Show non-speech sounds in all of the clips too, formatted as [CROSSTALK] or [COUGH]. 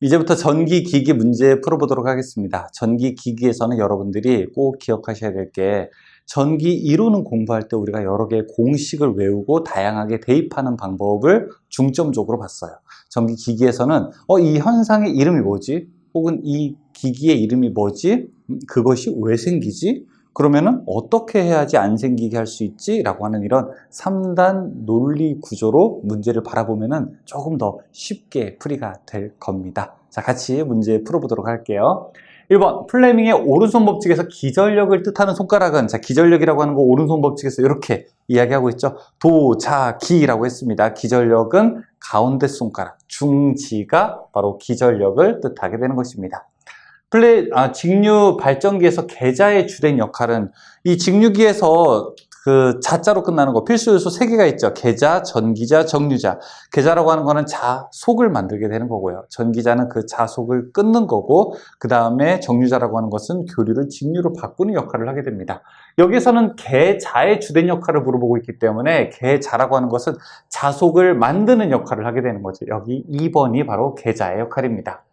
이제부터 전기기기 문제 풀어보도록 하겠습니다. 전기기기에서는 여러분들이 꼭 기억하셔야 될 게 전기 이론은 공부할 때 우리가 여러 개의 공식을 외우고 다양하게 대입하는 방법을 중점적으로 봤어요. 전기기기에서는 어, 이 현상의 이름이 뭐지? 혹은 이 기기의 이름이 뭐지? 음, 그것이 왜 생기지? 그러면은 어떻게 해야지 안 생기게 할 수 있지? 라고 하는 이런 3단 논리 구조로 문제를 바라보면은 조금 더 쉽게 풀이가 될 겁니다. 자, 같이 문제 풀어보도록 할게요. 1번, 플레밍의 오른손 법칙에서 기전력을 뜻하는 손가락은, 자, 기전력이라고 하는 거 오른손 법칙에서 이렇게 이야기하고 있죠. 도, 자, 기라고 했습니다. 기전력은 가운데 손가락, 중지가 바로 기전력을 뜻하게 되는 것입니다. 플레, 아, 직류 발전기에서 계자의 주된 역할은 이 직류기에서 그 자자로 끝나는 거 필수 요소 세 개가 있죠. 계자, 전기자, 정류자. 계자라고 하는 거는 자속을 만들게 되는 거고요. 전기자는 그 자속을 끊는 거고 그 다음에 정류자라고 하는 것은 교류를 직류로 바꾸는 역할을 하게 됩니다. 여기서는 계자의 주된 역할을 물어보고 있기 때문에 계자라고 하는 것은 자속을 만드는 역할을 하게 되는 거죠. 여기 2번이 바로 계자의 역할입니다.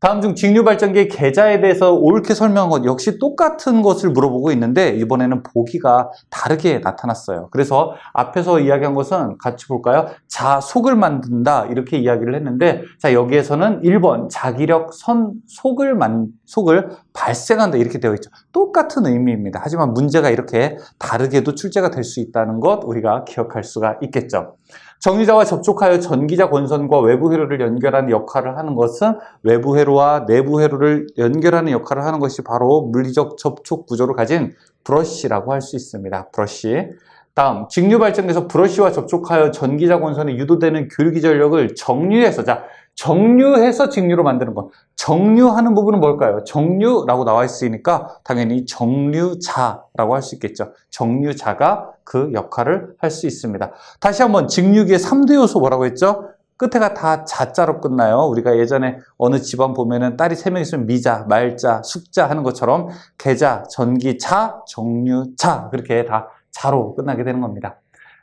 다음 중 직류 발전기의 계좌에 대해서 옳게 설명한 것 역시 똑같은 것을 물어보고 있는데 이번에는 보기가 다르게 나타났어요. 그래서 앞에서 이야기한 것은 같이 볼까요? 자 속을 만든다 이렇게 이야기를 했는데 자 여기에서는 1번 자기력 선 속을 만 속을 발생한다 이렇게 되어 있죠. 똑같은 의미입니다. 하지만 문제가 이렇게 다르게도 출제가 될 수 있다는 것 우리가 기억할 수가 있겠죠. 정유자와 접촉하여 전기자 권선과 외부 회로를 연결하는 역할을 하는 것은 외부 회로와 내부 회로를 연결하는 역할을 하는 것이 바로 물리적 접촉 구조를 가진 브러쉬라고 할 수 있습니다. 브러쉬. 다음, 직류 발전기에서 브러쉬와 접촉하여 전기자 권선에 유도되는 교류기 전력을 정류해서 자, 정류해서 직류로 만드는 것. 정류하는 부분은 뭘까요? 정류라고 나와 있으니까 당연히 정류자라고 할 수 있겠죠. 정류자가 그 역할을 할 수 있습니다. 다시 한번 직류기의 3대 요소 뭐라고 했죠? 끝에가 다 자자로 끝나요. 우리가 예전에 어느 집안 보면은 딸이 세 명 있으면 미자, 말자, 숙자 하는 것처럼 계자, 전기자, 정류자 그렇게 다 자로 끝나게 되는 겁니다.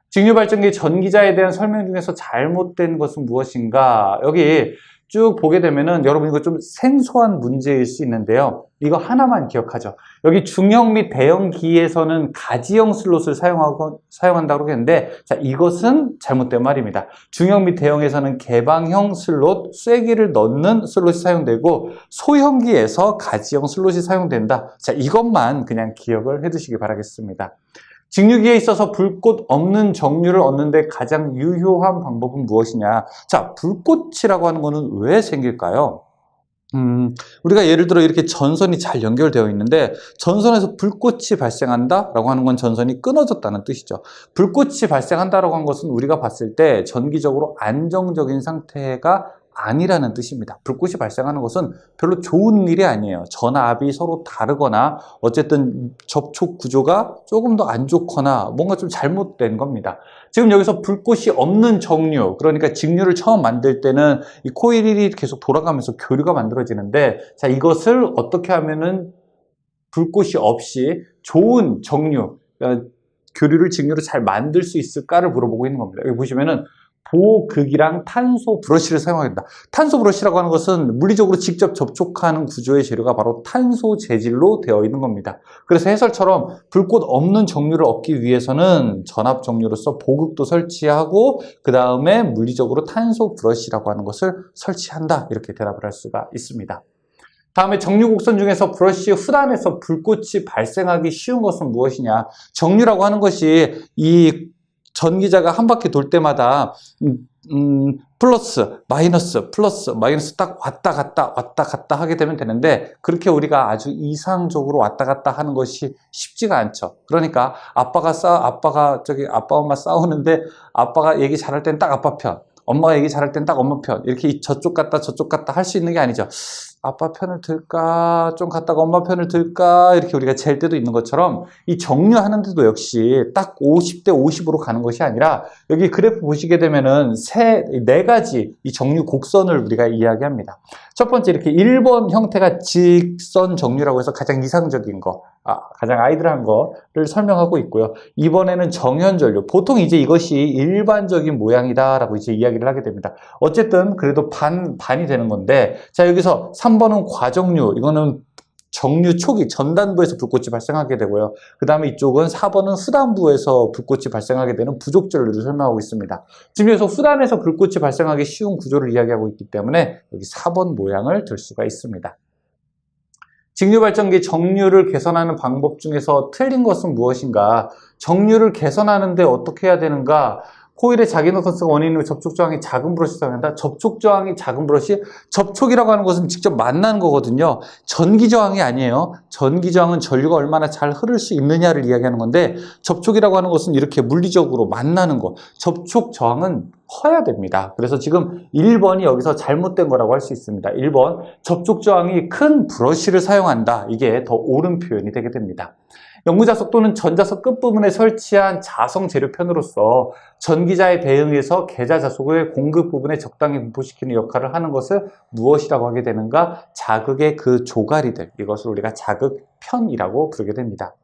직류발전기 전기자에 대한 설명 중에서 잘못된 것은 무엇인가? 여기 쭉 보게 되면은 여러분 이거 좀 생소한 문제일 수 있는데요. 이거 하나만 기억하죠. 여기 중형 및 대형기에서는 가지형 슬롯을 사용하고 사용한다고 했는데 자 이것은 잘못된 말입니다. 중형 및 대형에서는 개방형 슬롯, 쐐기를 넣는 슬롯이 사용되고 소형기에서 가지형 슬롯이 사용된다. 자 이것만 그냥 기억을 해 두시기 바라겠습니다. 직류기에 있어서 불꽃 없는 정류를 얻는데 가장 유효한 방법은 무엇이냐? 자, 불꽃이라고 하는 것은 왜 생길까요? 음, 우리가 예를 들어 이렇게 전선이 잘 연결되어 있는데 전선에서 불꽃이 발생한다라고 하는 건 전선이 끊어졌다는 뜻이죠. 불꽃이 발생한다라고 한 것은 우리가 봤을 때 전기적으로 안정적인 상태가 아니라는 뜻입니다. 불꽃이 발생하는 것은 별로 좋은 일이 아니에요. 전압이 서로 다르거나 어쨌든 접촉 구조가 조금 더 안 좋거나 뭔가 좀 잘못된 겁니다. 지금 여기서 불꽃이 없는 정류, 그러니까 직류를 처음 만들 때는 이 코일이 계속 돌아가면서 교류가 만들어지는데 자, 이것을 어떻게 하면은 불꽃이 없이 좋은 정류, 그러니까 교류를 직류로 잘 만들 수 있을까를 물어보고 있는 겁니다. 여기 보시면은 보극이랑 탄소 브러쉬를 사용합니다. 탄소 브러쉬라고 하는 것은 물리적으로 직접 접촉하는 구조의 재료가 바로 탄소 재질로 되어 있는 겁니다. 그래서 해설처럼 불꽃 없는 정류를 얻기 위해서는 전압 정류로서 보극도 설치하고 그 다음에 물리적으로 탄소 브러쉬라고 하는 것을 설치한다. 이렇게 대답을 할 수가 있습니다. 다음에 정류 곡선 중에서 브러쉬 후단에서 불꽃이 발생하기 쉬운 것은 무엇이냐? 정류라고 하는 것이 이 전기자가 한 바퀴 돌 때마다 음, 음, 플러스, 마이너스, 플러스, 마이너스 딱 왔다 갔다 왔다 갔다 하게 되면 되는데 그렇게 우리가 아주 이상적으로 왔다 갔다 하는 것이 쉽지가 않죠. 그러니까 아빠가 싸 아빠가 저기 아빠 엄마 싸우는데 아빠가 얘기 잘할 땐 딱 아빠 편, 엄마가 얘기 잘할 땐 딱 엄마 편 이렇게 저쪽 갔다 저쪽 갔다 할 수 있는 게 아니죠. 아빠 편을 들까? 좀 갔다가 엄마 편을 들까? 이렇게 우리가 잴 때도 있는 것처럼 이 정류하는데도 역시 딱 50대 50으로 가는 것이 아니라 여기 그래프 보시게 되면은 세, 네 가지 이 정류 곡선을 우리가 이야기합니다. 첫 번째 이렇게 1번 형태가 직선 정류라고 해서 가장 이상적인 거, 아, 가장 아이들한 거를 설명하고 있고요. 이번에는 정현전류. 보통 이제 이것이 일반적인 모양이다라고 이제 이야기를 하게 됩니다. 어쨌든 그래도 반, 반이 되는 건데, 자, 여기서 3 번은 과정류. 이거는 정류 초기, 전단부에서 불꽃이 발생하게 되고요. 그 다음에 이쪽은 4번은 후단부에서 불꽃이 발생하게 되는 부족전류를 설명하고 있습니다. 지금 여기서 후단에서 불꽃이 발생하기 쉬운 구조를 이야기하고 있기 때문에 여기 4번 모양을 들 수가 있습니다. 직류발전기 정류를 개선하는 방법 중에서 틀린 것은 무엇인가? 정류를 개선하는데 어떻게 해야 되는가? 코일의 자기노선성 원인으로 접촉 저항이 작은 브러시 사용한다. 접촉 저항이 작은 브러시, 접촉이라고 하는 것은 직접 만나는 거거든요. 전기 저항이 아니에요. 전기 저항은 전류가 얼마나 잘 흐를 수 있느냐를 이야기하는 건데 접촉이라고 하는 것은 이렇게 물리적으로 만나는 거. 접촉 저항은 커야 됩니다. 그래서 지금 1번이 여기서 잘못된 거라고 할 수 있습니다. 1번 접촉 저항이 큰 브러쉬를 사용한다. 이게 더 옳은 표현이 되게 됩니다. 연구자석 또는 전자석 끝부분에 설치한 자성 재료편으로서 전기자에 대응해서 계좌 자석을 공급 부분에 적당히 분포시키는 역할을 하는 것을 무엇이라고 하게 되는가? 자극의 그 조가리들. 이것을 우리가 자극편이라고 부르게 됩니다.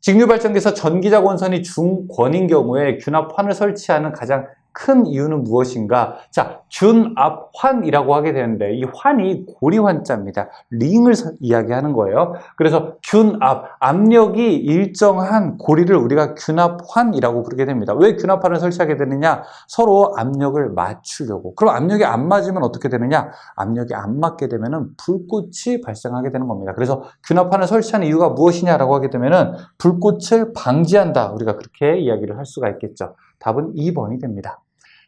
직류발전기에서 전기자 원선이 중권인 경우에 균합환을 설치하는 가장 큰 이유는 무엇인가? 자, 균압환이라고 하게 되는데 이 환이 고리환자입니다. 링을 이야기하는 거예요. 그래서 균압, 압력이 일정한 고리를 우리가 균압환이라고 부르게 됩니다. 왜 균압환을 설치하게 되느냐? 서로 압력을 맞추려고. 그럼 압력이 안 맞으면 어떻게 되느냐? 압력이 안 맞게 되면은 불꽃이 발생하게 되는 겁니다. 그래서 균압환을 설치하는 이유가 무엇이냐라고 하게 되면은 불꽃을 방지한다. 우리가 그렇게 이야기를 할 수가 있겠죠. 답은 2번이 됩니다.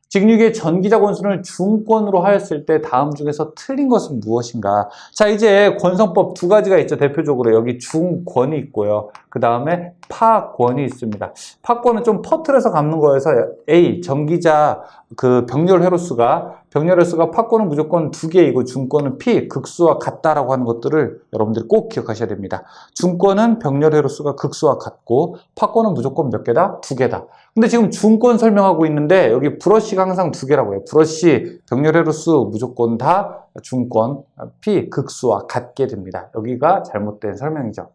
직류계 전기자 권순을 중권으로 하였을 때 다음 중에서 틀린 것은 무엇인가? 자, 이제 권성법 두 가지가 있죠. 대표적으로 여기 중권이 있고요. 그 다음에 파권이 있습니다. 파권은 좀 퍼트려서 감는 거여서 A, 전기자 그 병렬 회로수가 병렬 회로수가 파권은 무조건 두 개이고 중권은 P, 극수와 같다라고 하는 것들을 여러분들이 꼭 기억하셔야 됩니다. 중권은 병렬 회로수가 극수와 같고 파권은 무조건 몇 개다? 두 개다. 근데 지금 중권 설명하고 있는데 여기 브러쉬가 항상 두 개라고 해요. 브러쉬, 병렬 회로수 무조건 다 중권, P, 극수와 같게 됩니다. 여기가 잘못된 설명이죠.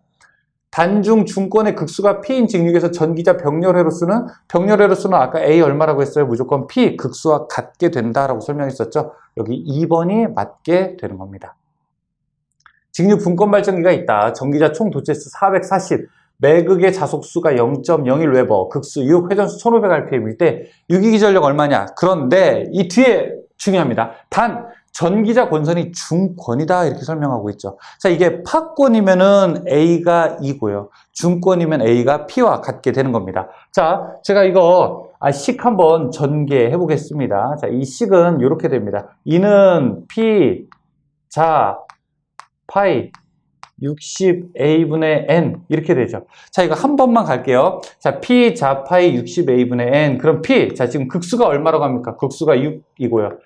단중 중권의 극수가 P인 직육에서 전기자 병렬회로수는 병렬회로수는 아까 A 얼마라고 했어요? 무조건 P 극수와 같게 된다라고 설명했었죠. 여기 2번이 맞게 되는 겁니다. 직류 분권 발전기가 있다. 전기자 총 도체수 440. 매극의 자속수가 0.01 웨버, 극수 6, 회전수 1500rpm일 때 유기기 전력 얼마냐? 그런데 이 뒤에 중요합니다. 단 전기자 권선이 중권이다 이렇게 설명하고 있죠. 자 이게 파권이면은 A가 2고요. 중권이면 A가 P와 같게 되는 겁니다. 자 제가 이거 아, 식 한번 전개해 보겠습니다. 자 이 식은 이렇게 됩니다. 이는 P 자 파이 60a분의 n 이렇게 되죠. 자 이거 한 번만 갈게요. 자 p 자파이 60a분의 n 그럼 p 자 지금 극수가 얼마라고 합니까? 극수가 6이고요.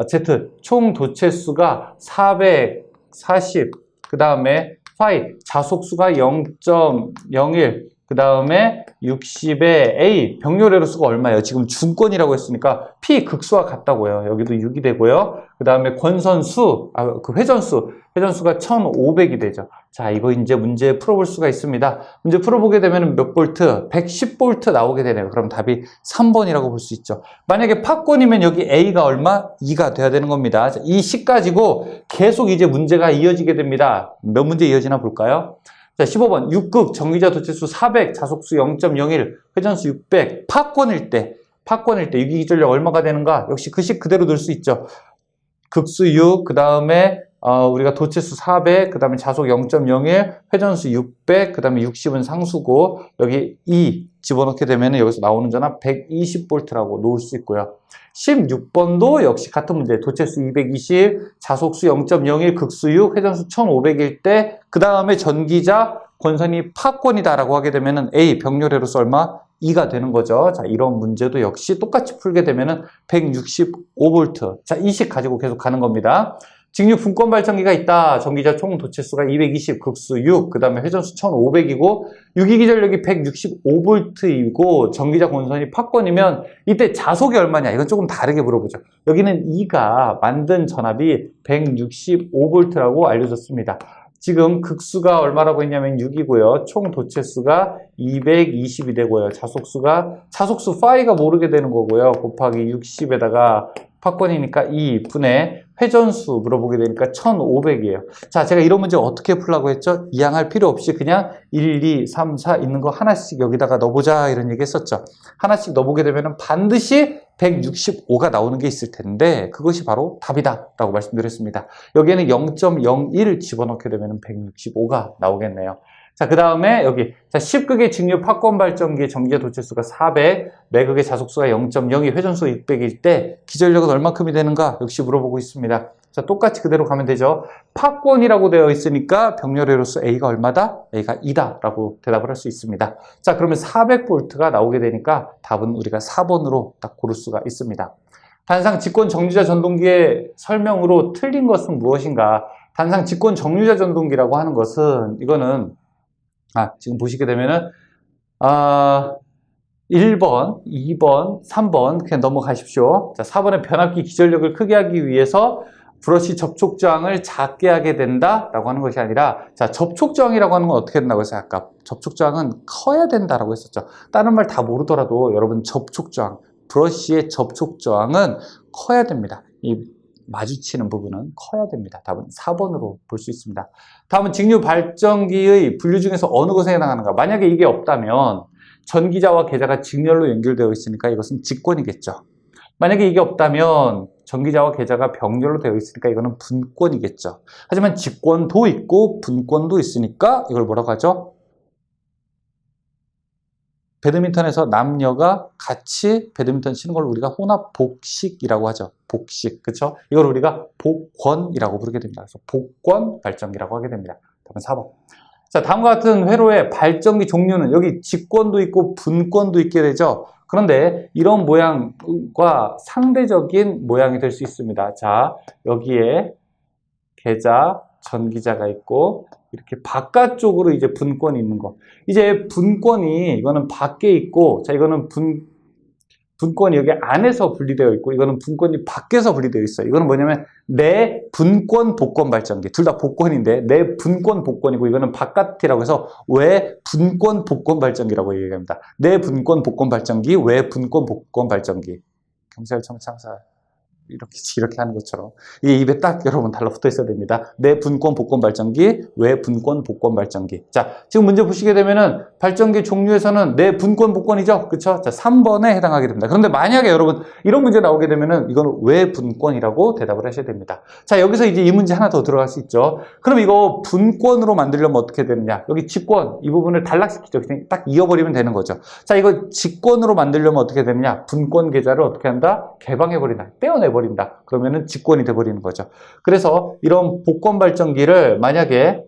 Z 총 도체수가 440, 그 다음에 파이 자속수가 0.01, 그 다음에 60의 A 병렬회로 수가 얼마예요? 지금 중권이라고 했으니까 P 극수와 같다고요. 여기도 6이 되고요. 그 다음에 권선수, 아, 그 회전수, 회전수가 1500이 되죠. 자, 이거 이제 문제 풀어볼 수가 있습니다. 문제 풀어보게 되면 몇 볼트? 110볼트 나오게 되네요. 그럼 답이 3번이라고 볼 수 있죠. 만약에 팝권이면 여기 A가 얼마? 2가 돼야 되는 겁니다. 자, 이식 가지고 계속 이제 문제가 이어지게 됩니다. 몇 문제 이어지나 볼까요? 자, 15번. 6극, 정기자 도체수 400, 자속수 0.01, 회전수 600, 팝권일 때, 팝권일 때 유기기전력 얼마가 되는가? 역시 그식 그대로 넣을 수 있죠. 극수 6, 그 다음에 어, 우리가 도체수 400, 그 다음에 자속 0.01, 회전수 600, 그 다음에 60은 상수고, 여기 2 집어넣게 되면 여기서 나오는 전압 120V라고 놓을 수 있고요. 16번도 역시 같은 문제, 도체수 220, 자속수 0.01, 극수 6, 회전수 1500일 때, 그 다음에 전기자 권선이 파권이다라고 하게 되면은 A, 병렬회로서 얼마? 2가 되는 거죠. 자, 이런 문제도 역시 똑같이 풀게 되면은 165V. 자, 이식 가지고 계속 가는 겁니다. 직류 분권 발전기가 있다. 전기자 총 도체수가 220, 극수 6, 그 다음에 회전수 1500이고, 유기기 전력이 165V이고, 전기자 본선이 팝권이면, 이때 자속이 얼마냐? 이건 조금 다르게 물어보죠. 여기는 2가 만든 전압이 165V라고 알려졌습니다. 지금 극수가 얼마라고 했냐면 6이고요. 총 도체수가 220이 되고요. 자속수가 자속수 파이가 모르게 되는 거고요. 곱하기 60에다가 팝권이니까 2분의 회전수 물어보게 되니까 1500이에요. 자, 제가 이런 문제 어떻게 풀라고 했죠? 이항할 필요 없이 그냥 1, 2, 3, 4 있는 거 하나씩 여기다가 넣어보자 이런 얘기 했었죠. 하나씩 넣어보게 되면 반드시 165가 나오는 게 있을 텐데 그것이 바로 답이다 라고 말씀드렸습니다. 여기에는 0.01 집어넣게 되면 165가 나오겠네요. 자, 그 다음에 여기 자 10극의 직류 팝권 발전기의 전기자 도체수가 400, 매극의 자속수가 0.02, 회전수가 600일 때 기전력은 얼마큼이 되는가? 역시 물어보고 있습니다. 자, 똑같이 그대로 가면 되죠. 팝권이라고 되어 있으니까 병렬회로수 A가 얼마다? A가 2다 라고 대답을 할 수 있습니다. 자, 그러면 400V가 나오게 되니까 답은 우리가 4번으로 딱 고를 수가 있습니다. 단상 직권 정류자 전동기의 설명으로 틀린 것은 무엇인가? 단상 직권 정류자 전동기라고 하는 것은 이거는 아, 지금 보시게 되면은, 아, 1번, 2번, 3번, 그냥 넘어가십시오. 자, 4번에 변압기 기전력을 크게 하기 위해서 브러쉬 접촉 저항을 작게 하게 된다라고 하는 것이 아니라, 자, 접촉 저항이라고 하는 건 어떻게 된다고 했어요? 아까 접촉 저항은 커야 된다라고 했었죠. 다른 말 다 모르더라도 여러분 접촉 저항, 브러쉬의 접촉 저항은 커야 됩니다. 이 마주치는 부분은 커야 됩니다. 답은 4번으로 볼 수 있습니다. 다음은 직류 발전기의 분류 중에서 어느 것에 해당하는가? 만약에 이게 없다면 전기자와 계자가 직렬로 연결되어 있으니까 이것은 직권이겠죠. 만약에 이게 없다면 전기자와 계자가 병렬로 되어 있으니까 이거는 분권이겠죠. 하지만 직권도 있고 분권도 있으니까 이걸 뭐라고 하죠? 배드민턴에서 남녀가 같이 배드민턴 치는 걸 우리가 혼합 복식이라고 하죠. 복식, 그렇죠? 이걸 우리가 복권이라고 부르게 됩니다. 그래서 복권 발전기라고 하게 됩니다. 답은 4번. 자, 다음과 같은 회로의 발전기 종류는 여기 직권도 있고 분권도 있게 되죠. 그런데 이런 모양과 상대적인 모양이 될 수 있습니다. 자, 여기에 계좌, 전기자가 있고 이렇게 바깥쪽으로 이제 분권이 있는 거. 이제 분권이 이거는 밖에 있고 자 이거는 분 분권이 여기 안에서 분리되어 있고 이거는 분권이 밖에서 분리되어 있어요. 이거는 뭐냐면 내 분권 복권 발전기 둘 다 복권인데 내 분권 복권이고 이거는 바깥이라고 해서 외 분권 복권 발전기라고 얘기합니다. 내 분권 복권 발전기 외 분권 복권 발전기 경찰청 창사 이렇게 이렇게 하는 것처럼 이게 입에 딱 여러분 달라붙어 있어야 됩니다. 내 분권 복권 발전기, 외 분권 복권 발전기. 자, 지금 문제 보시게 되면은 발전기 종류에서는 내 분권 복권이죠, 그렇죠? 자, 3번에 해당하게 됩니다. 그런데 만약에 여러분 이런 문제 나오게 되면은 이건 외 분권이라고 대답을 하셔야 됩니다. 자, 여기서 이제 이 문제 하나 더 들어갈 수 있죠. 그럼 이거 분권으로 만들려면 어떻게 되느냐? 여기 직권 이 부분을 단락시키죠. 그냥 딱 이어버리면 되는 거죠. 자, 이거 직권으로 만들려면 어떻게 되느냐? 분권 계좌를 어떻게 한다? 개방해 버린다, 떼어내 버 린다. 그러면은 직권이 돼 버리는 거죠. 그래서 이런 복권 발전기를 만약에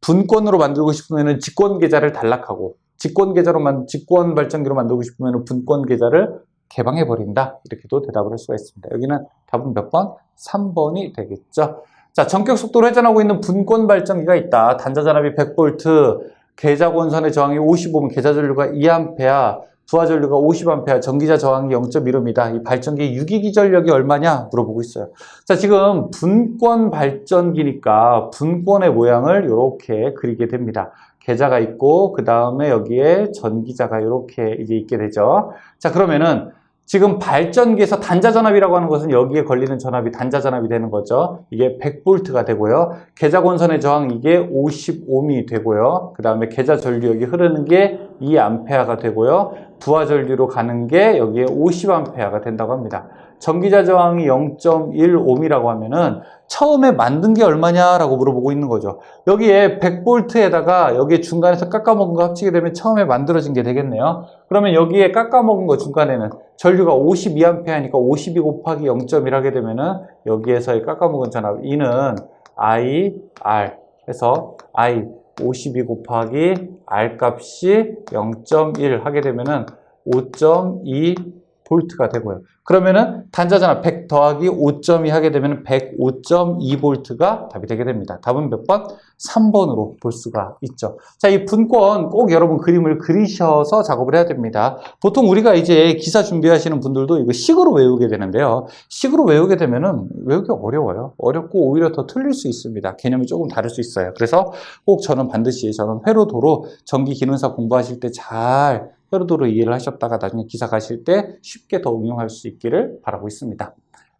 분권으로 만들고 싶으면은 직권 계좌를 단락하고 직권 계좌로 만 직권 발전기로 만들고 싶으면은 분권 계좌를 개방해 버린다. 이렇게도 대답을 할 수가 있습니다. 여기는 답은 몇 번? 3번이 되겠죠. 자, 전격 속도로 회전하고 있는 분권 발전기가 있다. 단자 전압이 100V, 계좌 권선의 저항이 55면 계좌 전류가 2A, 부하 전류가 50A, 전기자 저항이 0.1ohm이다. 이 발전기 유기기 전력이 얼마냐 물어보고 있어요. 자, 지금 분권 발전기니까 분권의 모양을 이렇게 그리게 됩니다. 계좌가 있고 그 다음에 여기에 전기자가 이렇게 이제 있게 되죠. 자, 그러면은 지금 발전기에서 단자 전압이라고 하는 것은 여기에 걸리는 전압이 단자 전압이 되는 거죠. 이게 100V가 되고요. 계좌 권선의 저항 이게 55미 되고요. 그 다음에 계좌 전류 여기 흐르는 게 2A가 되고요. 부하 전류로 가는 게 여기에 50A가 된다고 합니다. 전기자 저항이 0.1ohm이라고 하면은 처음에 만든 게 얼마냐라고 물어보고 있는 거죠. 여기에 100V에다가 여기에 중간에서 깎아먹은 거 합치게 되면 처음에 만들어진 게 되겠네요. 그러면 여기에 깎아먹은 거 중간에는 전류가 52A니까 52 곱하기 0.1 하게 되면은 여기에서의 깎아먹은 전압 E는 I, R 해서 I 52 곱하기 R 값이 0.1 하게 되면은 5.2 볼트가 되고요. 그러면은 단자전압 100 더하기 5.2 하게 되면 105.2 볼트가 답이 되게 됩니다. 답은 몇 번? 3번으로 볼 수가 있죠. 자, 이 분권 꼭 여러분 그림을 그리셔서 작업을 해야 됩니다. 보통 우리가 이제 기사 준비하시는 분들도 이거 식으로 외우게 되는데요. 식으로 외우게 되면은 외우기 어려워요. 어렵고 오히려 더 틀릴 수 있습니다. 개념이 조금 다를 수 있어요. 그래서 꼭 저는 반드시 저는 회로도로 전기 기능사 공부하실 때 잘 회로도로 이해를 하셨다가 나중에 기사 가실 때 쉽게 더 응용할 수 있기를 바라고 있습니다.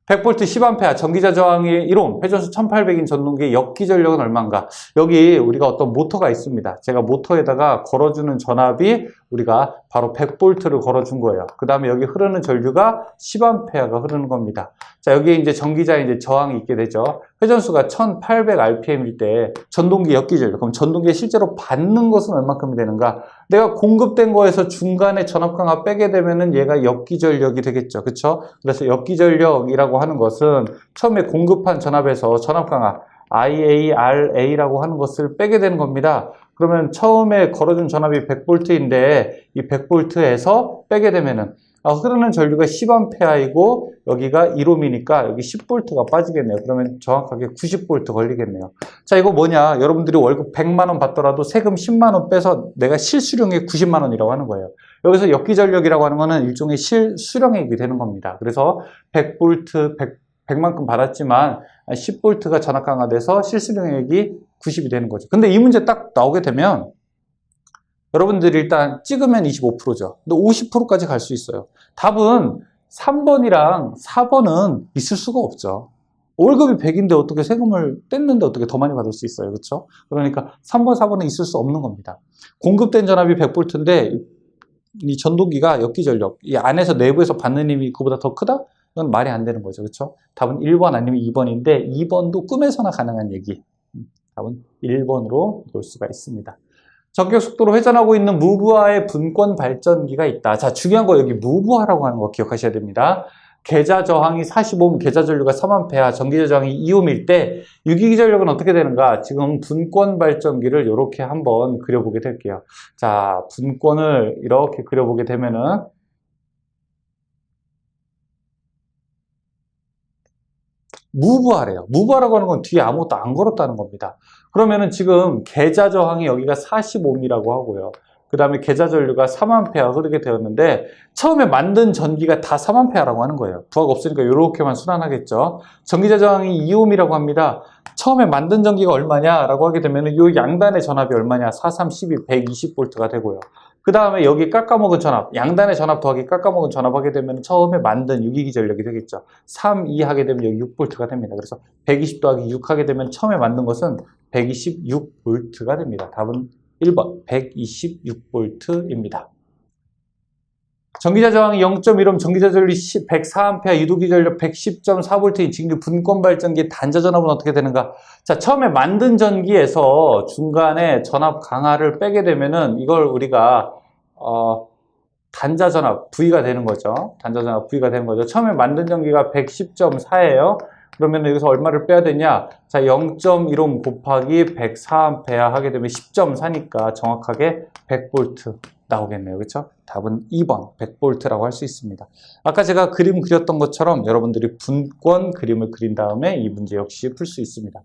100V 10A 전기자 저항의 1옴 회전수 1800인 전동기의 역기전력은 얼마인가? 여기 우리가 어떤 모터가 있습니다. 제가 모터에다가 걸어주는 전압이 우리가 바로 100V를 걸어준 거예요. 그 다음에 여기 흐르는 전류가 10A가 흐르는 겁니다. 자, 여기에 이제 전기자에 이제 저항이 있게 되죠. 회전수가 1800rpm일 때 전동기 역기전력. 그럼 전동기에 실제로 받는 것은 얼마큼이 되는가? 내가 공급된 거에서 중간에 전압 강화 빼게 되면은 얘가 역기전력이 되겠죠. 그쵸? 그래서 역기전력이라고 하는 것은 처음에 공급한 전압에서 전압 강화 IARA라고 하는 것을 빼게 되는 겁니다. 그러면 처음에 걸어준 전압이 100V인데 이 100V에서 빼게 되면은 아, 흐르는 전류가 10A이고 여기가 1옴이니까 여기 10V가 빠지겠네요. 그러면 정확하게 90V 걸리겠네요. 자, 이거 뭐냐? 여러분들이 월급 100만 원 받더라도 세금 10만 원 빼서 내가 실수령액 90만 원이라고 하는 거예요. 여기서 역기전력이라고 하는 거는 일종의 실수령액이 되는 겁니다. 그래서 100V, 100, 100만큼 받았지만 10V가 전압 강화돼서 실수령액이 90이 되는 거죠. 근데 이 문제 딱 나오게 되면 여러분들이 일단 찍으면 25%죠. 근데 50%까지 갈 수 있어요. 답은 3번이랑 4번은 있을 수가 없죠. 월급이 100인데 어떻게 세금을 뗐는데 어떻게 더 많이 받을 수 있어요. 그렇죠? 그러니까 3번, 4번은 있을 수 없는 겁니다. 공급된 전압이 100V인데 이 전동기가 역기전력, 이 안에서 내부에서 받는 힘이 그보다 더 크다? 이건 말이 안 되는 거죠. 그렇죠? 답은 1번 아니면 2번인데 2번도 꿈에서나 가능한 얘기. 답은 1번으로 볼 수가 있습니다. 전격 속도로 회전하고 있는 무브화의 분권 발전기가 있다. 자, 중요한 거 여기 무브화라고 하는 거 기억하셔야 됩니다. 계좌 저항이 45옴, 계좌 전류가 3A, 전기자 저항이 2옴일 때 유기기 전력은 어떻게 되는가? 지금 분권 발전기를 이렇게 한번 그려보게 될게요. 자, 분권을 이렇게 그려보게 되면은 무브화래요. 무브화라고 하는 건 뒤에 아무것도 안 걸었다는 겁니다. 그러면은 지금 계좌 저항이 여기가 45옴이라고 하고요. 그 다음에 계좌 전류가 3A 흐르게 되었는데 처음에 만든 전기가 다 3A라고 하는 거예요. 부하가 없으니까 이렇게만 순환하겠죠. 전기자 저항이 2옴이라고 합니다. 처음에 만든 전기가 얼마냐라고 하게 되면 이 양단의 전압이 얼마냐? 4, 3, 12, 120V가 되고요. 그 다음에 여기 깎아먹은 전압, 양단의 전압 더하기 깎아먹은 전압 하게 되면 처음에 만든 유기기 전력이 되겠죠. 3, 2 하게 되면 여기 6V가 됩니다. 그래서 120 더하기 6 하게 되면 처음에 만든 것은 126V가 됩니다. 답은 1번 126V입니다. 전기자 저항이 0.1옴, 전기자 전류 104A, 유도기 전력 110.4V인 직류 분권 발전기 단자 전압은 어떻게 되는가? 자, 처음에 만든 전기에서 중간에 전압 강화를 빼게 되면은 이걸 우리가 어, 단자 전압 V가 되는 거죠. 단자 전압 V가 되는 거죠. 처음에 만든 전기가 110.4예요. 그러면 여기서 얼마를 빼야 되냐? 자, 0.15 곱하기 104A 하게 되면 10.4니까 정확하게 100V 나오겠네요. 그렇죠? 답은 2번 100V라고 할 수 있습니다. 아까 제가 그림 그렸던 것처럼 여러분들이 분권 그림을 그린 다음에 이 문제 역시 풀 수 있습니다.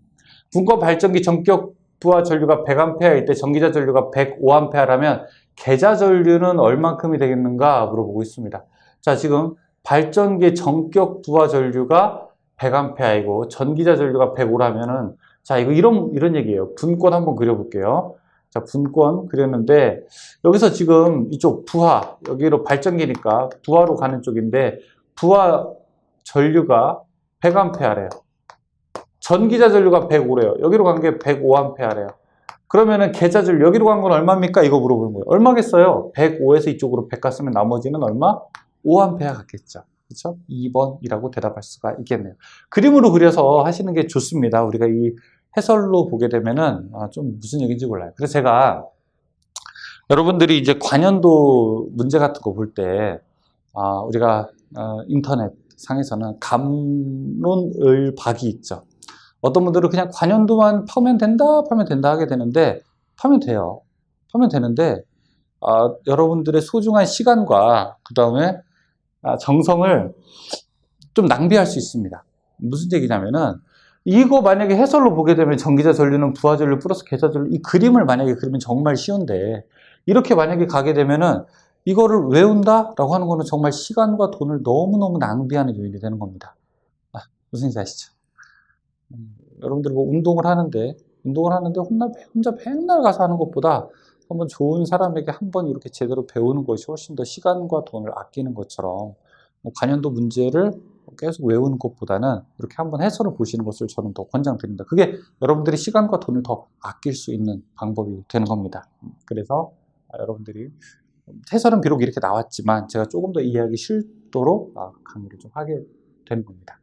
분권 발전기 전격 부하 전류가 100A일 때 전기자 전류가 105A라면 계좌 전류는 얼만큼이 되겠는가 물어보고 있습니다. 자, 지금 발전기의 전격 부하 전류가 100A이고 전기자 전류가 105라면은 자, 이거 이런 이런 얘기예요. 분권 한번 그려 볼게요. 자, 분권 그렸는데 여기서 지금 이쪽 부하 여기로 발전기니까 부하로 가는 쪽인데 부하 전류가 100A래요. 전기자 전류가 105래요. 여기로 간 게 105A래요. 그러면은 계좌 전류 여기로 간 건 얼마입니까? 이거 물어보는 거예요. 얼마겠어요? 105에서 이쪽으로 100 갔으면 나머지는 얼마? 5A 갔겠죠. 그렇죠? 2번이라고 대답할 수가 있겠네요. 그림으로 그려서 하시는 게 좋습니다. 우리가 이 해설로 보게 되면은 아, 좀 무슨 얘기인지 몰라요. 그래서 제가 여러분들이 이제 관연도 문제 같은 거 볼때 아, 우리가 어, 인터넷 상에서는 감론을 박이 있죠. 어떤 분들은 그냥 관연도만 파면 된다, 파면 된다 하게 되는데 파면 돼요. 파면 되는데 아, 여러분들의 소중한 시간과 그 다음에 아, 정성을 좀 낭비할 수 있습니다. 무슨 얘기냐면은 이거 만약에 해설로 보게 되면 전기자 전류는 부하 전류 플러스 계좌 전류 이 그림을 만약에 그리면 정말 쉬운데 이렇게 만약에 가게 되면은 이거를 외운다라고 하는 거는 정말 시간과 돈을 너무너무 낭비하는 요인이 되는 겁니다. 아, 무슨 인지 아시죠? 음, 여러분들 뭐 운동을 하는데 운동을 하는데 혼자, 혼자 맨날 가서 하는 것보다 한번 좋은 사람에게 한번 이렇게 제대로 배우는 것이 훨씬 더 시간과 돈을 아끼는 것처럼 뭐 관련도 문제를 계속 외우는 것보다는 이렇게 한번 해설을 보시는 것을 저는 더 권장드립니다. 그게 여러분들이 시간과 돈을 더 아낄 수 있는 방법이 되는 겁니다. 그래서 여러분들이 해설은 비록 이렇게 나왔지만 제가 조금 더 이해하기 쉽도록 아, 강의를 좀 하게 되는 겁니다.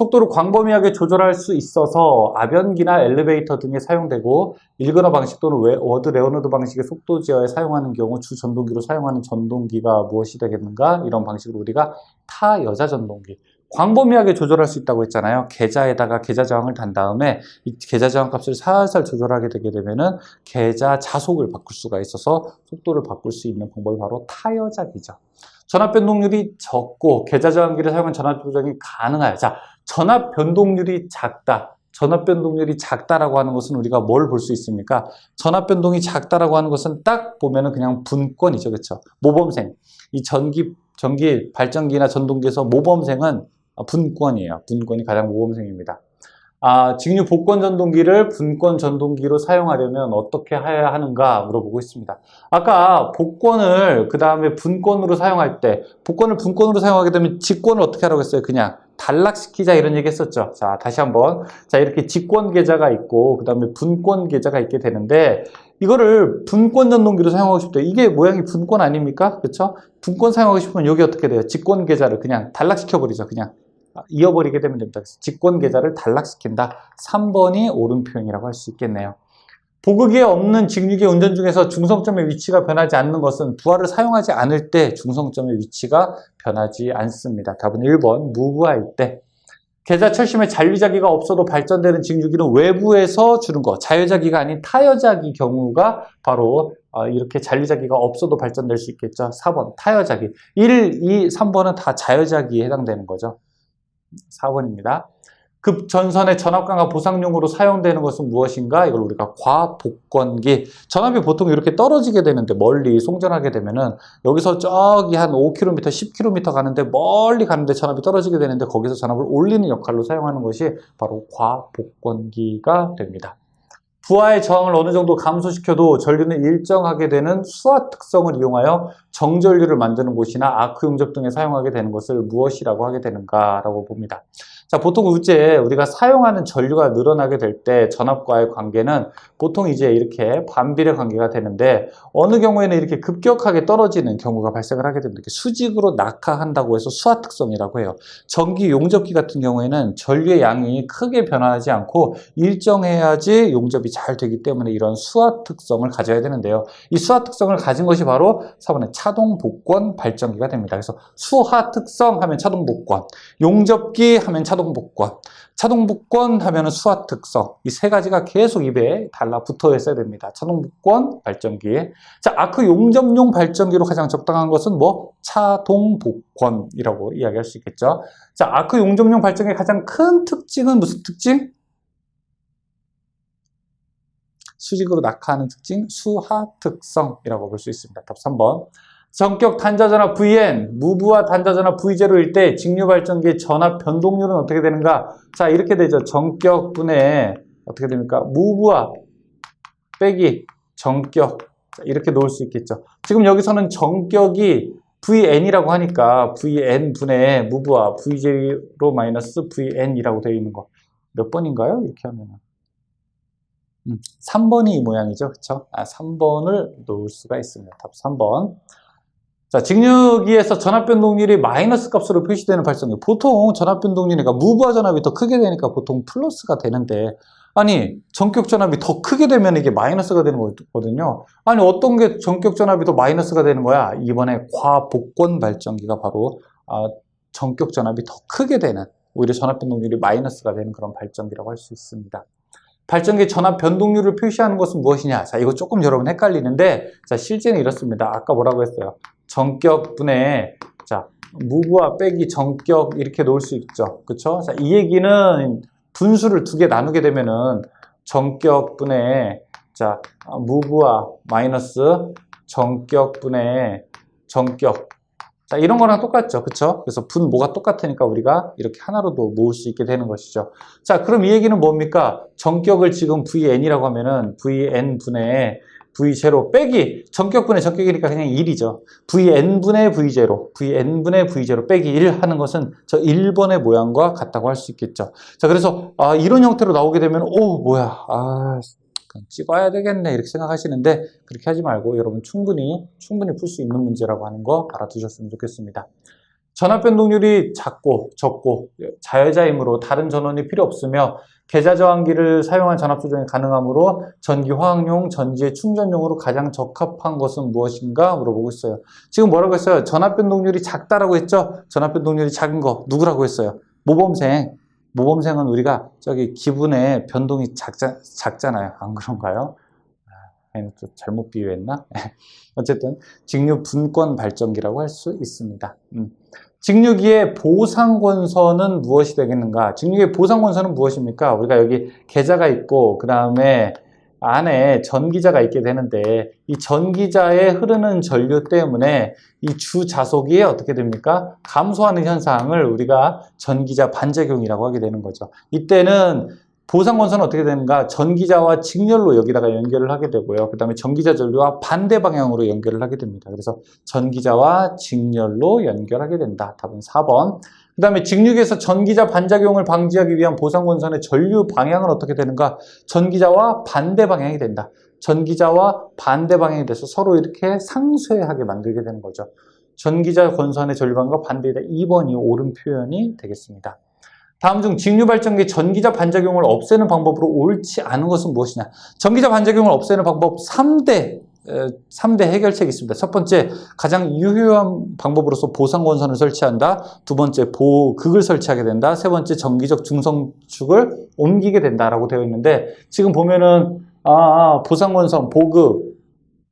속도를 광범위하게 조절할 수 있어서 아변기나 엘리베이터 등에 사용되고 일그러 방식 또는 워드 레오너드 방식의 속도 제어에 사용하는 경우 주 전동기로 사용하는 전동기가 무엇이 되겠는가? 이런 방식으로 우리가 타 여자 전동기 광범위하게 조절할 수 있다고 했잖아요. 계좌에다가 계좌 저항을 단 다음에 이 계좌 저항 값을 살살 조절하게 되게 되면은 계좌 자속을 바꿀 수가 있어서 속도를 바꿀 수 있는 방법이 바로 타여작이죠. 전압 변동률이 적고 계좌 저항기를 사용한 전압 조정이 가능하여. 자, 전압 변동률이 작다. 전압 변동률이 작다라고 하는 것은 우리가 뭘 볼 수 있습니까? 전압 변동이 작다라고 하는 것은 딱 보면은 그냥 분권이죠. 그렇죠? 모범생. 이 전기 전기 발전기나 전동기에서 모범생은 분권이에요. 분권이 가장 모범생입니다. 아, 직류 복권 전동기를 분권 전동기로 사용하려면 어떻게 해야 하는가 물어보고 있습니다. 아까 복권을 그 다음에 분권으로 사용할 때 복권을 분권으로 사용하게 되면 직권을 어떻게 하라고 했어요? 그냥 단락시키자 이런 얘기 했었죠. 자, 다시 한번. 자, 이렇게 직권 계좌가 있고 그 다음에 분권 계좌가 있게 되는데 이거를 분권 전동기로 사용하고 싶다. 이게 모양이 분권 아닙니까? 그렇죠? 분권 사용하고 싶으면 여기 어떻게 돼요? 직권 계좌를 그냥 단락시켜 버리죠. 그냥 이어버리게 되면 됩니다. 직권 계좌를 단락시킨다. 3번이 옳은 표현이라고 할 수 있겠네요. 보극에 없는 직류기 운전 중에서 중성점의 위치가 변하지 않는 것은 부하를 사용하지 않을 때 중성점의 위치가 변하지 않습니다. 답은 1번 무부하일 때 계좌 철심에 잔류자기가 없어도 발전되는 직류기는 외부에서 주는 것 자유자기가 아닌 타여자기 경우가 바로 어, 이렇게 잔류자기가 없어도 발전될 수 있겠죠. 4번 타여자기 1, 2, 3번은 다 자유자기에 해당되는 거죠. 4번입니다. 급전선의 전압강화 보상용으로 사용되는 것은 무엇인가? 이걸 우리가 과복권기. 전압이 보통 이렇게 떨어지게 되는데 멀리 송전하게 되면은 여기서 저기 한 5km, 10km 가는데 멀리 가는데 전압이 떨어지게 되는데 거기서 전압을 올리는 역할로 사용하는 것이 바로 과복권기가 됩니다. 부하의 저항을 어느 정도 감소시켜도 전류는 일정하게 되는 수화 특성을 이용하여 정전류를 만드는 곳이나 아크 용접 등에 사용하게 되는 것을 무엇이라고 하게 되는가라고 봅니다. 자, 보통 이제 우리가 사용하는 전류가 늘어나게 될 때 전압과의 관계는 보통 이제 이렇게 반비례 관계가 되는데 어느 경우에는 이렇게 급격하게 떨어지는 경우가 발생을 하게 됩니다. 이렇게 수직으로 낙하한다고 해서 수화 특성이라고 해요. 전기 용접기 같은 경우에는 전류의 양이 크게 변화하지 않고 일정해야지 용접이 잘 되기 때문에 이런 수화 특성을 가져야 되는데요. 이 수화 특성을 가진 것이 바로 4번의 차동 복권 발전기가 됩니다. 그래서 수화 특성 하면 차동 복권, 용접기 하면 차동 차동복권. 차동복권 하면은 수화 특성. 이 세 가지가 계속 입에 달라붙어 있어야 됩니다. 차동복권 발전기. 자, 아크 용접용 발전기로 가장 적당한 것은 뭐? 차동복권이라고 이야기할 수 있겠죠. 자, 아크 용접용 발전기의 가장 큰 특징은 무슨 특징? 수직으로 낙하하는 특징, 수하 특성이라고 볼 수 있습니다. 답 3번. 전격 단자전압 VN, 무부하 단자전압 V0일 때 직류 발전기의 전압 변동률은 어떻게 되는가? 자, 이렇게 되죠. 전격 분의 어떻게 됩니까? 무부하 빼기 전격. 자, 이렇게 놓을 수 있겠죠. 지금 여기서는 전격이 VN이라고 하니까 VN 분의 무부하 V0 마이너스 VN이라고 되어 있는 거. 몇 번인가요? 이렇게 하면은. 음, 3번이 이 모양이죠. 그쵸? 아, 3번을 놓을 수가 있습니다. 답 3번. 자, 직류기에서 전압 변동률이 마이너스 값으로 표시되는 발성기. 보통 전압 변동률이니까 무부하 전압이 더 크게 되니까 보통 플러스가 되는데 아니 전격 전압이 더 크게 되면 이게 마이너스가 되는 거거든요. 아니 어떤 게 전격 전압이 더 마이너스가 되는 거야? 이번에 과복권 발전기가 바로 아, 전격 전압이 더 크게 되는 오히려 전압 변동률이 마이너스가 되는 그런 발전기라고 할 수 있습니다. 발전기 전압 변동률을 표시하는 것은 무엇이냐? 자, 이거 조금 여러분 헷갈리는데, 자, 실제는 이렇습니다. 아까 뭐라고 했어요? 전격분의 자 무부와 빼기 정격 이렇게 놓을 수 있죠. 그쵸? 자, 이 얘기는 분수를 두 개 나누게 되면은 정격분의 자, 아, 무부와 마이너스 정격분의 정격. 자, 이런 거랑 똑같죠. 그쵸? 그래서 분 뭐가 똑같으니까 우리가 이렇게 하나로도 모을 수 있게 되는 것이죠. 자, 그럼 이 얘기는 뭡니까? 정격을 지금 VN이라고 하면은 VN분의 V0 빼기 정격분의 정격이니까 그냥 1이죠. VN분의 V0, VN분의 V0 빼기 1 하는 것은 저 1번의 모양과 같다고 할 수 있겠죠. 자, 그래서 아, 이런 형태로 나오게 되면 오, 뭐야. 아, 그냥 찍어야 되겠네 이렇게 생각하시는데 그렇게 하지 말고 여러분 충분히 충분히 풀 수 있는 문제라고 하는 거 알아두셨으면 좋겠습니다. 전압 변동률이 작고 적고 자여자이므로 다른 전원이 필요 없으며 계좌 저항기를 사용한 전압 조정이 가능하므로 전기 화학용 전지의 충전용으로 가장 적합한 것은 무엇인가 물어보고 있어요. 지금 뭐라고 했어요? 전압 변동률이 작다라고 했죠? 전압 변동률이 작은 거 누구라고 했어요? 모범생. 모범생은 우리가 저기 기분의 변동이 작자, 작잖아요. 안 그런가요? 아, 또 잘못 비유했나? [LAUGHS] 어쨌든 직류 분권 발전기라고 할 수 있습니다. 음. 직류기의 보상권선은 무엇이 되겠는가? 직류기의 보상권선은 무엇입니까? 우리가 여기 계좌가 있고 그 다음에 안에 전기자가 있게 되는데 이 전기자에 흐르는 전류 때문에 이 주자속이 어떻게 됩니까? 감소하는 현상을 우리가 전기자 반작용이라고 하게 되는 거죠. 이때는 보상건선은 어떻게 되는가? 전기자와 직렬로 여기다가 연결을 하게 되고요. 그 다음에 전기자 전류와 반대 방향으로 연결을 하게 됩니다. 그래서 전기자와 직렬로 연결하게 된다. 답은 4번. 그 다음에 직류기에서 전기자 반작용을 방지하기 위한 보상건선의 전류 방향은 어떻게 되는가? 전기자와 반대 방향이 된다. 전기자와 반대 방향이 돼서 서로 이렇게 상쇄하게 만들게 되는 거죠. 전기자 건선의 전류방과 반대이다. 2번이 옳은 표현이 되겠습니다. 다음 중 직류 발전기 전기자 반작용을 없애는 방법으로 옳지 않은 것은 무엇이냐? 전기자 반작용을 없애는 방법 3대 3대 해결책이 있습니다. 첫 번째, 가장 유효한 방법으로서 보상권선을 설치한다. 두 번째, 보극을 설치하게 된다. 세 번째, 전기적 중성축을 옮기게 된다라고 되어 있는데 지금 보면은 아, 아 보상권선, 보극,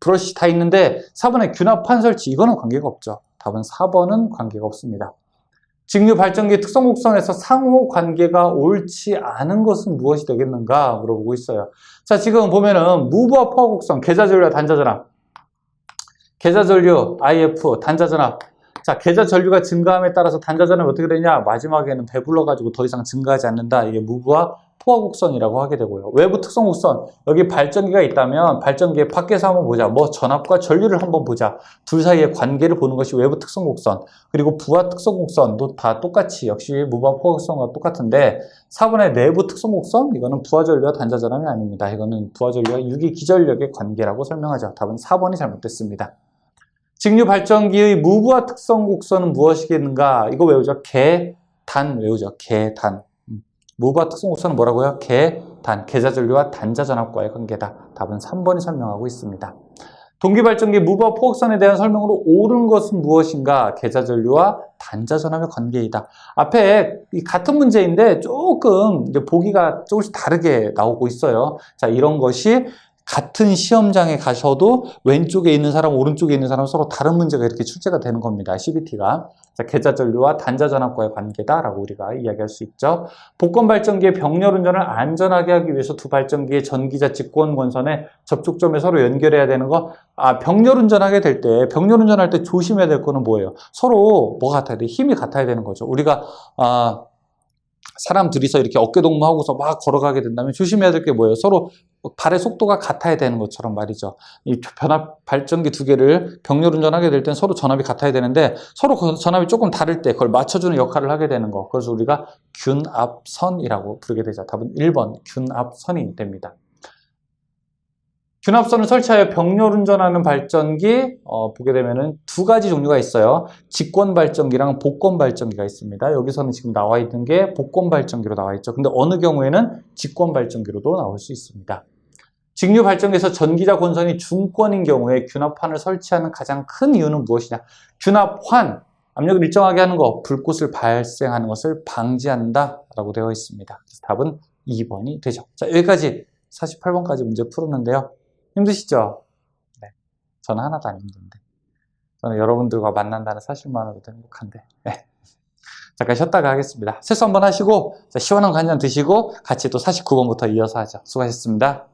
브러쉬 다 있는데 4번에 균합판 설치 이거는 관계가 없죠. 답은 4번은 관계가 없습니다. 직류 발전기 특성 곡선에서 상호 관계가 옳지 않은 것은 무엇이 되겠는가 물어보고 있어요. 자, 지금 보면은 무브와 포화 곡선, 계좌 전류와 단자 전압. 계좌 전류, IF, 단자 전압. 자, 계좌 전류가 증가함에 따라서 단자 전압이 어떻게 되냐? 마지막에는 배불러 가지고 더 이상 증가하지 않는다. 이게 무브와 포화 곡선이라고 하게 되고요. 외부 특성 곡선, 여기 발전기가 있다면 발전기의 밖에서 한번 보자. 뭐 전압과 전류를 한번 보자. 둘 사이의 관계를 보는 것이 외부 특성 곡선. 그리고 부하 특성 곡선도 다 똑같이 역시 무부하 포화 곡선과 똑같은데 4번의 내부 특성 곡선, 이거는 부하 전류와 단자 전압이 아닙니다. 이거는 부하 전류와 유기 기전력의 관계라고 설명하죠. 답은 4번이 잘못됐습니다. 직류 발전기의 무부하 특성 곡선은 무엇이겠는가? 이거 외우죠. 개, 단 외우죠. 개, 단. 무바 특성 곡선은 뭐라고요? 개, 단, 계좌전류와 단자전압과의 관계다. 답은 3번이 설명하고 있습니다. 동기발전기 무바 포곡선에 대한 설명으로 옳은 것은 무엇인가? 계좌전류와 단자전압의 관계이다. 앞에 같은 문제인데 조금 보기가 조금씩 다르게 나오고 있어요. 자, 이런 것이 같은 시험장에 가셔도 왼쪽에 있는 사람, 오른쪽에 있는 사람 서로 다른 문제가 이렇게 출제가 되는 겁니다. CBT가. 자, 계좌 전류와 단자 전압과의 관계다라고 우리가 이야기할 수 있죠. 복권 발전기의 병렬 운전을 안전하게 하기 위해서 두 발전기의 전기자 직권 권선의 접촉점에 서로 연결해야 되는 거. 아, 병렬 운전하게 될 때, 병렬 운전할 때 조심해야 될 거는 뭐예요? 서로 뭐 같아야 돼? 힘이 같아야 되는 거죠. 우리가 아 사람 들이서 이렇게 어깨 동무하고서 막 걸어가게 된다면 조심해야 될 게 뭐예요? 서로 발의 속도가 같아야 되는 것처럼 말이죠. 이 변압 발전기 두 개를 병렬 운전하게 될 땐 서로 전압이 같아야 되는데 서로 그 전압이 조금 다를 때 그걸 맞춰주는 역할을 하게 되는 거. 그래서 우리가 균압선이라고 부르게 되죠. 답은 1번 균압선이 됩니다. 균합선을 설치하여 병렬 운전하는 발전기 어, 보게 되면은 두 가지 종류가 있어요. 직권 발전기랑 복권 발전기가 있습니다. 여기서는 지금 나와 있는 게 복권 발전기로 나와 있죠. 근데 어느 경우에는 직권 발전기로도 나올 수 있습니다. 직류 발전기에서 전기자 권선이 중권인 경우에 균합판을 설치하는 가장 큰 이유는 무엇이냐? 균합환, 압력을 일정하게 하는 거, 불꽃을 발생하는 것을 방지한다라고 되어 있습니다. 답은 2번이 되죠. 자, 여기까지 48번까지 문제 풀었는데요. 힘드시죠? 네. 저는 하나도 안 힘든데. 저는 여러분들과 만난다는 사실만으로도 행복한데. 네. 잠깐 쉬었다가 하겠습니다. 세수 한번 하시고 자, 시원한 잔 드시고 같이 또 49번부터 이어서 하죠. 수고하셨습니다.